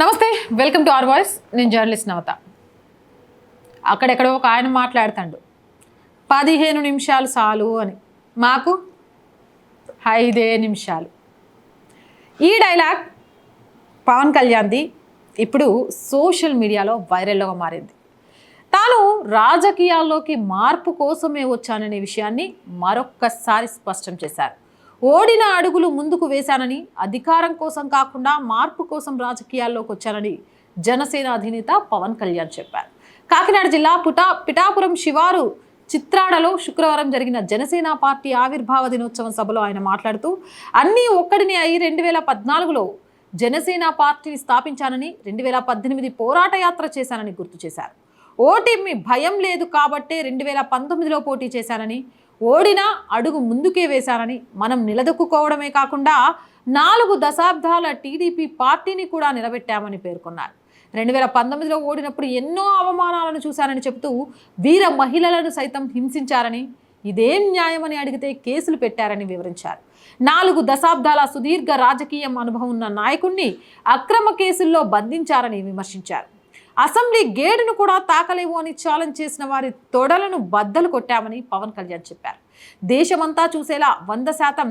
Namaste welcome to our voice. నేను journalist నవత. అక్కడెక్కడో ఒక ఆయన మాట్లాడుతాడు. పదిహేను నిమిషాలు చాలు అని. మాకు ఐదే నిమిషాలు. ఈ డైలాగ్ పవన్ కళ్యాణ్ది ఇప్పుడు సోషల్ మీడియాలో వైరల్గా మారింది. తాను రాజకీయాల్లోకి మార్పు కోసమే వచ్చాననే విషయాన్ని మరొక్కసారి స్పష్టం చేశారు. ఓడిన అడుగులు ముందుకు వేశానని అధికారం కోసం కాకుండా మార్పు కోసం రాజకీయాల్లోకి వచ్చానని జనసేన అధినేత పవన్ కళ్యాణ్ చెప్పారు. కాకినాడ జిల్లా పుటా పిఠాపురం శివారు చిత్రాడలో శుక్రవారం జరిగిన జనసేన పార్టీ ఆవిర్భావ దినోత్సవం సభలో ఆయన మాట్లాడుతూ అన్నీ ఒక్కడిని అయి రెండు వేల పద్నాలుగులో జనసేన పార్టీని స్థాపించానని రెండు వేల పద్దెనిమిది పోరాట యాత్ర చేశానని గుర్తు చేశారు. ఓటమి భయం లేదు కాబట్టే రెండు వేల పంతొమ్మిదిలో పోటీ చేశానని ఓడినా అడుగు ముందుకే వేశారని మనం నిలదొక్కుకోవడమే కాకుండా నాలుగు దశాబ్దాల టీడీపీ పార్టీని కూడా నిలబెట్టామని పేర్కొన్నారు. రెండు వేల పంతొమ్మిదిలో ఓడినప్పుడు ఎన్నో అవమానాలను చూశారని చెబుతూ వీర మహిళలను సైతం హింసించారని ఇదేం న్యాయమని అడిగితే కేసులు పెట్టారని వివరించారు. నాలుగు దశాబ్దాల సుదీర్ఘ రాజకీయం అనుభవం ఉన్న నాయకుణ్ణి అక్రమ కేసుల్లో బంధించారని విమర్శించారు. అసెంబ్లీ గేటును కూడా తాకలేవు అని ఛాలెంజ్ చేసిన వారి తొడలను బద్దలు కొట్టామని పవన్ కళ్యాణ్ చెప్పారు. దేశమంతా చూసేలా వంద శాతం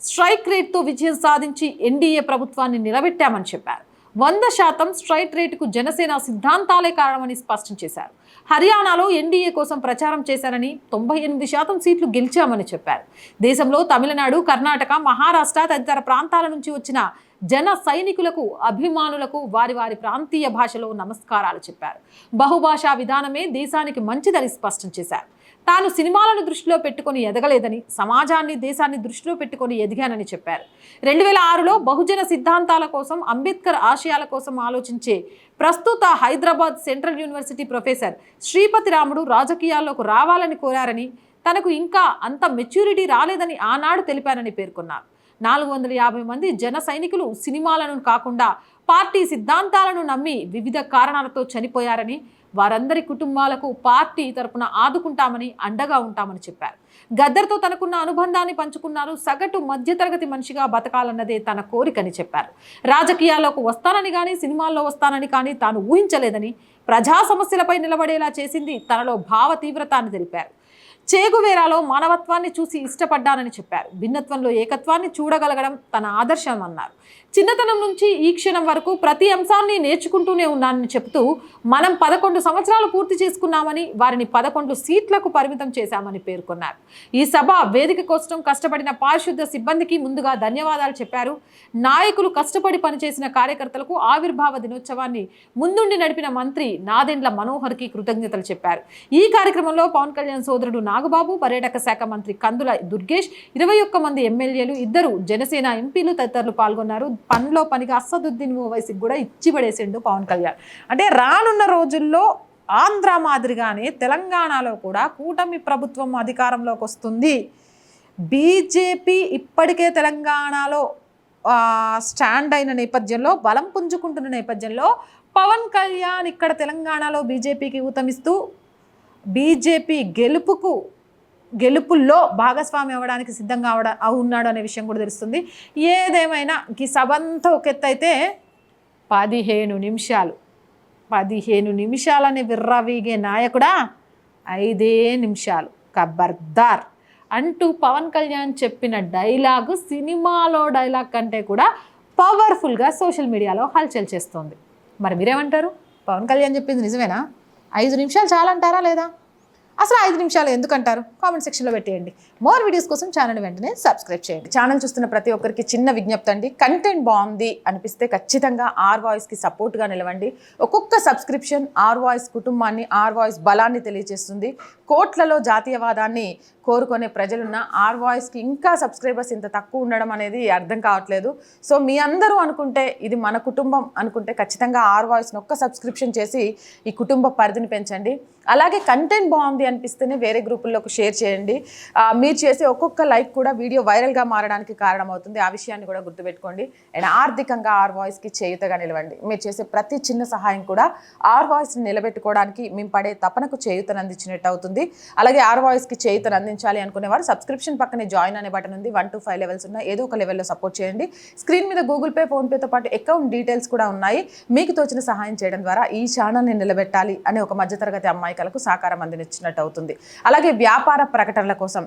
స్ట్రైక్ రేట్తో విజయం సాధించి ఎన్డీఏ ప్రభుత్వాన్ని నిలబెట్టామని చెప్పారు. వంద శాతం స్ట్రైట్ రేటుకు జనసేన సిద్ధాంతాలే కారణమని స్పష్టం చేశారు. హర్యానాలో ఎన్డీఏ కోసం ప్రచారం చేశారని తొంభై ఎనిమిది శాతం సీట్లు గెలిచామని చెప్పారు. దేశంలో తమిళనాడు కర్ణాటక మహారాష్ట్ర తదితర ప్రాంతాల నుంచి వచ్చిన జన సైనికులకు అభిమానులకు వారి వారి ప్రాంతీయ భాషలో నమస్కారాలు చెప్పారు. బహుభాషా విధానమే దేశానికి మంచిదని స్పష్టం చేశారు. తాను సినిమాలను దృష్టిలో పెట్టుకొని ఎదగలేదని సమాజాన్ని దేశాన్ని దృష్టిలో పెట్టుకొని ఎదిగానని చెప్పారు. రెండు వేల ఆరులో బహుజన సిద్ధాంతాల కోసం అంబేద్కర్ ఆశయాల కోసం ఆలోచించే ప్రస్తుత Hyderabad central university professor Sripathi Ramudu రాజకీయాల్లోకి రావాలని కోరారని తనకు ఇంకా అంత మెచ్యూరిటీ రాలేదని ఆనాడు తెలిపానని పేర్కొన్నారు. నాలుగు వందల యాభై మంది జన సైనికులు సినిమాలను కాకుండా పార్టీ సిద్ధాంతాలను నమ్మి వివిధ కారణాలతో చనిపోయారని వారందరి కుటుంబాలకు పార్టీ తరపున ఆదుకుంటామని అండగా ఉంటామని చెప్పారు. గద్దర్తో తనకున్న అనుబంధాన్ని పంచుకున్నారు. సగటు మధ్యతరగతి మనిషిగా బతకాలన్నదే తన కోరికని చెప్పారు. రాజకీయాల్లోకి వస్తానని కానీ సినిమాల్లో వస్తానని కానీ తాను ఊహించలేదని ప్రజా సమస్యలపై నిలబడేలా చేసింది తనలో భావ తీవ్రత అని తెలిపారు. చేగువేరాలో మానవత్వాన్ని చూసి ఇష్టపడ్డానని చెప్పారు. భిన్నత్వంలో ఏకత్వాన్ని చూడగలగడం తన ఆదర్శం అన్నారు చిన్నతనం నుంచి ఈ క్షణం వరకు ప్రతి అంశాన్ని నేర్చుకుంటూనే ఉన్నానని చెబుతూ మనం పదకొండు సంవత్సరాలు పూర్తి చేసుకున్నామని వారిని పదకొండు సీట్లకు పరిమితం చేశామని పేర్కొన్నారు. ఈ సభ వేదిక కోసం కష్టపడిన పారిశుద్ధ సిబ్బందికి ముందుగా ధన్యవాదాలు చెప్పారు. నాయకులు కష్టపడి పనిచేసిన కార్యకర్తలకు ఆవిర్భావ దినోత్సవాన్ని ముందుండి నడిపిన మంత్రి నాదెండ్ల మనోహర్కి కృతజ్ఞతలు చెప్పారు. ఈ కార్యక్రమంలో పవన్ కళ్యాణ్ సోదరుడు నాగబాబు పర్యాటక శాఖ మంత్రి కందుల దుర్గేష్ ఇరవై ఒక్క మంది ఎమ్మెల్యేలు ఇద్దరు జనసేన ఎంపీలు తదితరులు పాల్గొన్నారు. పనిలో పనికి అసదుద్దీన్ ఓవైసీకి కూడా ఇచ్చి పడేసిండు పవన్ కళ్యాణ్. అంటే రానున్న రోజుల్లో ఆంధ్ర మాదిరిగానే తెలంగాణలో కూడా కూటమి ప్రభుత్వం అధికారంలోకి వస్తుంది. బీజేపీ ఇప్పటికే తెలంగాణలో స్టాండ్ అయిన నేపథ్యంలో బలం పుంజుకుంటున్న నేపథ్యంలో పవన్ కళ్యాణ్ ఇక్కడ తెలంగాణలో బీజేపీకి ఊతమిస్తూ బీజేపీ గెలుపుకు గెలుపుల్లో భాగస్వామి అవ్వడానికి సిద్ధంగా అవడ ఉన్నాడు అనే విషయం కూడా తెలుస్తుంది. ఏదేమైనా ఈ సభంతా ఒక ఎత్తు అయితే పదిహేను నిమిషాలు. పదిహేను నిమిషాలని విర్రవీగే నాయకుడా ఐదే నిమిషాలు. కబర్దార్! అంటూ పవన్ కళ్యాణ్ చెప్పిన డైలాగు సినిమాలో డైలాగ్ కంటే కూడా పవర్ఫుల్గా సోషల్ మీడియాలో హల్చల్ చేస్తోంది. మరి మీరేమంటారు? పవన్ కళ్యాణ్ చెప్పింది నిజమేనా? ఐదు నిమిషాలు చాలంటారా లేదా? అసలు ఐదు నిమిషాలు ఎందుకంటారు? కామెంట్ సెక్షన్లో పెట్టేయండి. మోర్ వీడియోస్ కోసం ఛానల్ వెంటనే సబ్స్క్రైబ్ చేయండి. ఛానల్ చూస్తున్న ప్రతి ఒక్కరికి చిన్న విజ్ఞప్తి అండి. కంటెంట్ బాగుంది అనిపిస్తే ఖచ్చితంగా ఆర్ వాయిస్కి సపోర్ట్గా నిలవండి. ఒక్కొక్క సబ్స్క్రిప్షన్ ఆర్ వాయిస్ కుటుంబాన్ని ఆర్ వాయిస్ బలాన్ని తెలియజేస్తుంది. కోట్లలో జాతీయవాదాన్ని కోరుకునే ప్రజలున్న ఆర్ వాయిస్కి ఇంకా సబ్స్క్రైబర్స్ ఇంత తక్కువ ఉండడం అనేది అర్థం కావట్లేదు. సో మీ అందరూ అనుకుంటే ఇది మన కుటుంబం అనుకుంటే ఖచ్చితంగా ఆర్ వాయిస్ని ఒక్క సబ్స్క్రిప్షన్ చేసి ఈ కుటుంబ పరిధిని పెంచండి. అలాగే కంటెంట్ బాగుంది అనిపిస్తేనే వేరే గ్రూపుల్లోకి షేర్ చేయండి. మీరు చేసే ఒక్కొక్క లైక్ కూడా వీడియో వైరల్గా మారడానికి కారణమవుతుంది. ఆ విషయాన్ని కూడా గుర్తుపెట్టుకోండి. అండ్ ఆర్థికంగా ఆర్ వాయిస్కి చేయుతగా నిలవండి. మీరు చేసే ప్రతి చిన్న సహాయం కూడా ఆర్ వాయిస్ని నిలబెట్టుకోవడానికి మేము పడే తపనకు చేయుతను అందించినట్టు అవుతుంది. అలాగే ఆర్ వాయిస్కి చేయుతను అందించి పెంచాలి అనుకునేవారు. సబ్స్క్రిప్షన్ పక్కనే జాయిన్ అనే బటన్ ఉంది. వన్ టు ఫైవ్ లెవెల్స్ ఉన్నాయి. ఏదో ఒక లెవెల్లో సపోర్ట్ చేయండి. స్క్రీన్ మీద గూగుల్ పే ఫోన్పేతో పాటు అకౌంట్ డీటెయిల్స్ కూడా ఉన్నాయి. మీకు తోచిన సహాయం చేయడం ద్వారా ఈ ఛానల్ని నిలబెట్టాలి అనే ఒక మధ్యతరగతి అమ్మాయికలకు సహకారం అందించినట్టు అవుతుంది. అలాగే వ్యాపార ప్రకటనల కోసం